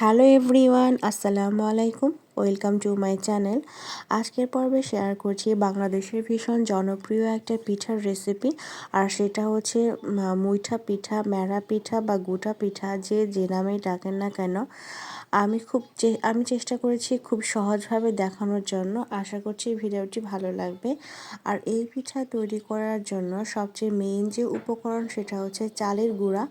Hello everyone, আসসালামু আলাইকুম। Welcome to my channel. আজকের পর্বে শেয়ার করছি বাংলাদেশের ভীষণ জনপ্রিয় একটা পিঠার রেসিপি, আর সেটা হচ্ছে মুইঠা পিঠা ম্যাড়া পিঠা বা গুটা পিঠা, যে যে নামেই ডাকেন না কেন। আমি খুব আমি চেষ্টা করেছি খুব সহজভাবে দেখানোর জন্য। আশা করছি ভিডিওটি ভালো লাগবে। আর এই পিঠা তৈরি করার জন্য সবচেয়ে মেইন যে উপকরণ সেটা হচ্ছে চালের গুঁড়া।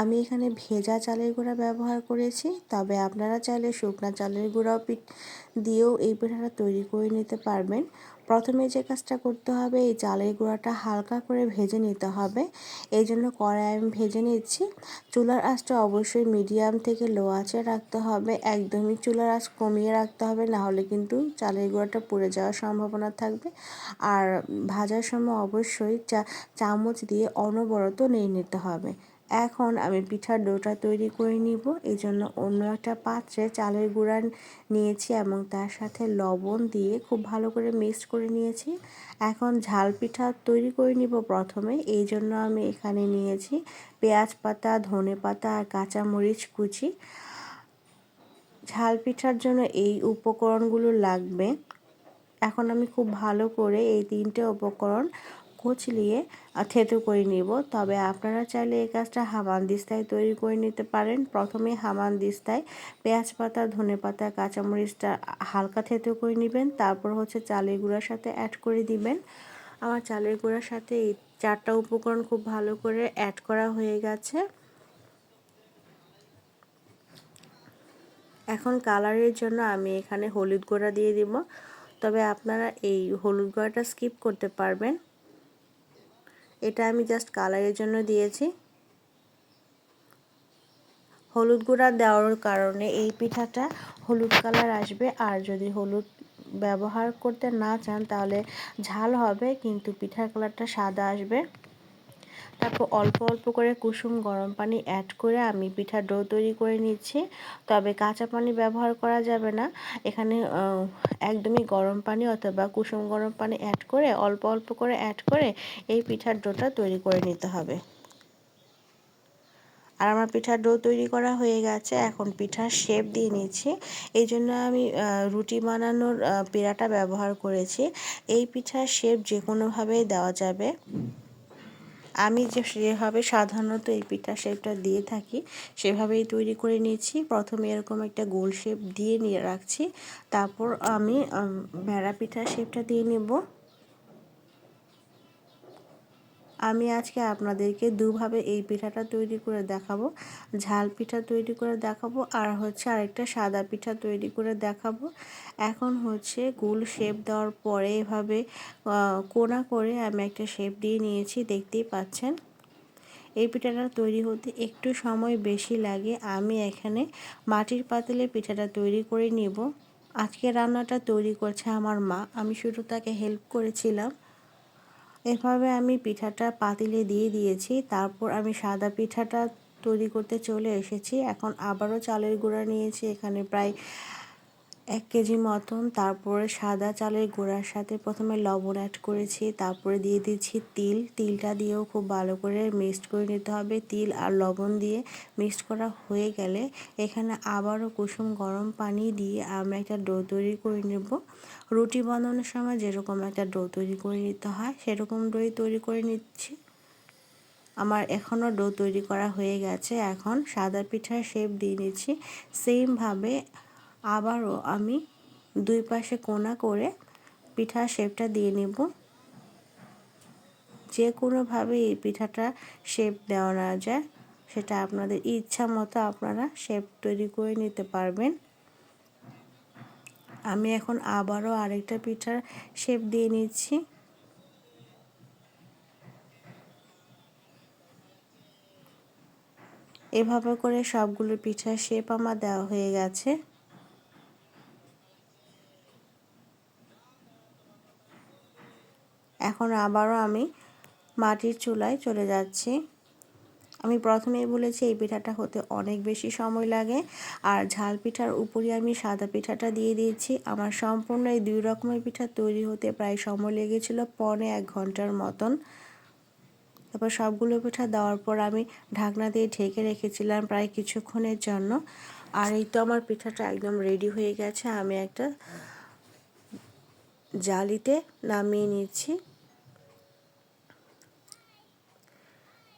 আমি এখানে ভেজা চালের গুঁড়া ব্যবহার করেছি, তবে আপনারা চাইলে শুকনা চালের গুঁড়াও দিয়েও এই পিঠাটা তৈরি করে নিতে পারবেন। প্রথমে যে কাজটা করতে হবে, এই চালের গুঁড়াটা হালকা করে ভেজে নিতে হবে। এই জন্য কড়াই আমি ভেজে নিচ্ছি। চুলার আঁচটা অবশ্যই মিডিয়াম থেকে লো আঁচে রাখতে হবে। একদমই চুলার আঁচ কমিয়ে রাখতে হবে, না হলে কিন্তু চালের গুঁড়াটা পুড়ে যাওয়ার সম্ভাবনা থাকবে। আর ভাজার সময় অবশ্যই চা চামচ দিয়ে অনবরত নিয়ে নিতে হবে। এখন আমি পিঠার ডোটা তৈরি করে নিব। এই জন্য অন্য একটা পাত্রে চালের গুঁড়া নিয়েছি এবং তার সাথে লবণ দিয়ে খুব ভালো করে মিক্স করে নিয়েছি। এখন ঝাল পিঠা তৈরি করে নিব প্রথমে। এই জন্য আমি এখানে নিয়েছি পেঁয়াজ পাতা, ধনে পাতা আর কাঁচামরিচ কুচি। ঝাল পিঠার জন্য এই উপকরণগুলো লাগবে। এখন আমি খুব ভালো করে এই তিনটে উপকরণ কুচলিয়ে থেতু করে নিব। তবে আপনারা চাইলে এই কাজটা হামান দিস্তায় তৈরি করে নিতে পারেন। প্রথমে হামান দিস্তায় পেঁয়াজ পাতা, ধনে পাতা, কাঁচামরিচটা হালকা থেতু করে নেবেন। তারপর হচ্ছে চালের গুঁড়ার সাথে অ্যাড করে দিবেন। আমার চালের গুঁড়ার সাথে এই চারটা উপকরণ খুব ভালো করে অ্যাড করা হয়ে গেছে। এখন কালারের জন্য আমি এখানে হলুদ গুঁড়া দিয়ে দিব। তবে আপনারা এই হলুদ গুঁড়াটা স্কিপ করতে পারবেন। এটা আমি জাস্ট কালারের জন্য দিয়েছি। হলুদ গুঁড়া দেওয়ার কারণে এই পিঠাটা হলুদ কালার আসবে। আর যদি হলুদ ব্যবহার করতে না চান তাহলে ঝাল হবে, কিন্তু পিঠার কালারটা সাদা আসবে। তারপর অল্প অল্প করে কুসুম গরম পানি অ্যাড করে আমি পিঠা ডো তৈরি করে নিচ্ছি। তবে কাঁচা পানি ব্যবহার করা যাবে না। এখানে একদমই গরম পানি অথবা কুসুম গরম পানি অ্যাড করে, অল্প অল্প করে অ্যাড করে এই পিঠার ডোটা তৈরি করে নিতে হবে। আর আমার পিঠার ডো তৈরি করা হয়ে গেছে। এখন পিঠার শেপ দিয়ে নিচ্ছি। এই জন্য আমি রুটি বানানোর পেড়াটা ব্যবহার করেছি। এই পিঠার শেপ যে কোনোভাবেই দেওয়া যাবে। আমি যে যেভাবে সাধারণত এই পিঠা শেপটা দিয়ে থাকি, সেভাবেই তৈরি করে নিয়েছি। প্রথমে এরকম একটা গোল শেপ দিয়ে নিয়ে রাখছি। তারপর আমি ভেড়া পিঠা শেপটা দিয়ে নেব। আমি আজকে আপনাদেরকে দুভাবে এই পিঠাটা তৈরি করে দেখাবো। ঝাল পিঠা তৈরি করে দেখাবো আর হচ্ছে আরেকটা সাদা পিঠা তৈরি করে দেখাবো। এখন হচ্ছে গুল শেপ দেওয়ার পরে এভাবে কোনা করে আমি একটা শেপ দিয়ে নিয়েছি, দেখতেই পাচ্ছেন। এই পিঠাটা তৈরি হতে একটু সময় বেশি লাগে। আমি এখানে মাটির পাতিলে পিঠাটা তৈরি করে নিব। আজকে রান্নাটা তৈরি করছে আমার মা। আমি শুধু তাকে হেল্প করেছিলাম। এভাবে আমি পিঠাটা পাতিলে দিয়ে দিয়েছি, তারপর আমি সাদা পিঠাটা তৈরি করতে চলে এসেছি। এখন আবারও চালের গুঁড়া নিয়েছি, এখানে প্রায় এক কেজি মতন, তারপরে সাদা চালের গুঁড়ার সাথে প্রথমে লবণ অ্যাড করেছি, তারপরে দিয়ে দিচ্ছি তিল। তিলটা দিয়েও খুব ভালো করে মিক্সড করে নিতে হবে। তিল আর লবণ দিয়ে মিক্সড করা হয়ে গেলে এখানে আবারও কুসুম গরম পানি দিয়ে আমরা একটা ডো তৈরি করে নেব। রুটি বানানোর সময় যেরকম একটা ডো তৈরি করে নিতে হয়, সেরকম ডোই তৈরি করে নিচ্ছি। আমার এখনও ডো তৈরি করা হয়ে গেছে। এখন সাদা পিঠার শেপ দিয়ে নিচ্ছি। সেমভাবে আবারও আমি দুই পাশে কোনা করে পিঠার শেপটা দিয়ে নেব। যে কোনোভাবে এই পিঠাটা শেপ দেওয়া যায়, সেটা আপনাদের ইচ্ছা মতো আপনারা শেপ তৈরি করে নিতে পারবেন। আমি এখন আবারও আরেকটা পিঠার শেপ দিয়ে নিচ্ছি। এভাবে করে সবগুলো পিঠার শেপ আমার দেওয়া হয়ে গেছে। এখন আবারও আমি মাটির চুলায় চলে যাচ্ছি। আমি প্রথমেই বলেছি, এই পিঠাটা হতে অনেক বেশি সময় লাগে। আর ঝাল পিঠার উপরে আমি সাদা পিঠাটা দিয়ে দিয়েছি। আমার সম্পূর্ণ এই দুই রকমের পিঠা তৈরি হতে প্রায় সময় লেগেছিল পনে এক ঘণ্টার মতন। তারপর সবগুলো পিঠা দেওয়ার পর আমি ঢাকনা দিয়ে ঢেকে রেখেছিলাম প্রায় কিছুক্ষণের জন্য। আর এই তো আমার পিঠাটা একদম রেডি হয়ে গেছে। আমি একটা জালিতে নামিয়ে নিচ্ছি।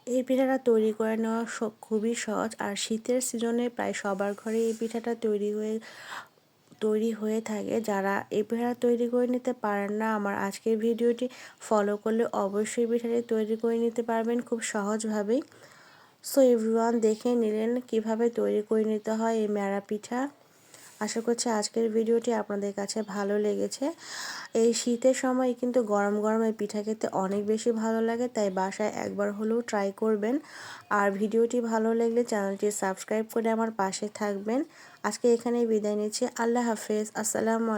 এই পিঠাটা তৈরি করে নেওয়া খুবই সহজ। আর শীতের সিজনে প্রায় সবার ঘরে এই পিঠাটা তৈরি হয়ে তৈরি হয়ে থাকে। যারা এই পিঠাটা তৈরি করে নিতে পারেন না, আমার আজকের ভিডিওটি ফলো করলে অবশ্যই পিঠাটি তৈরি করে নিতে পারবেন খুব সহজভাবেই। সো এভরিওয়ান দেখে নিলেন কীভাবে তৈরি করে নিতে হয় এই ম্যাড়া পিঠা। আশা করছি আজকের ভিডিওটি আপনাদের কাছে ভালো লেগেছে। এই শীতের সময় কিন্তু গরম গরম এই পিঠা খেতে অনেক বেশি ভালো লাগে, তাই বাসায় একবার হলেও ট্রাই করবেন। আর ভিডিওটি ভালো লাগলে চ্যানেলটি সাবস্ক্রাইব করে আমার পাশে থাকবেন। আজকে এখানেই বিদায় নিচ্ছি। আল্লাহ হাফেজ। আসসালামু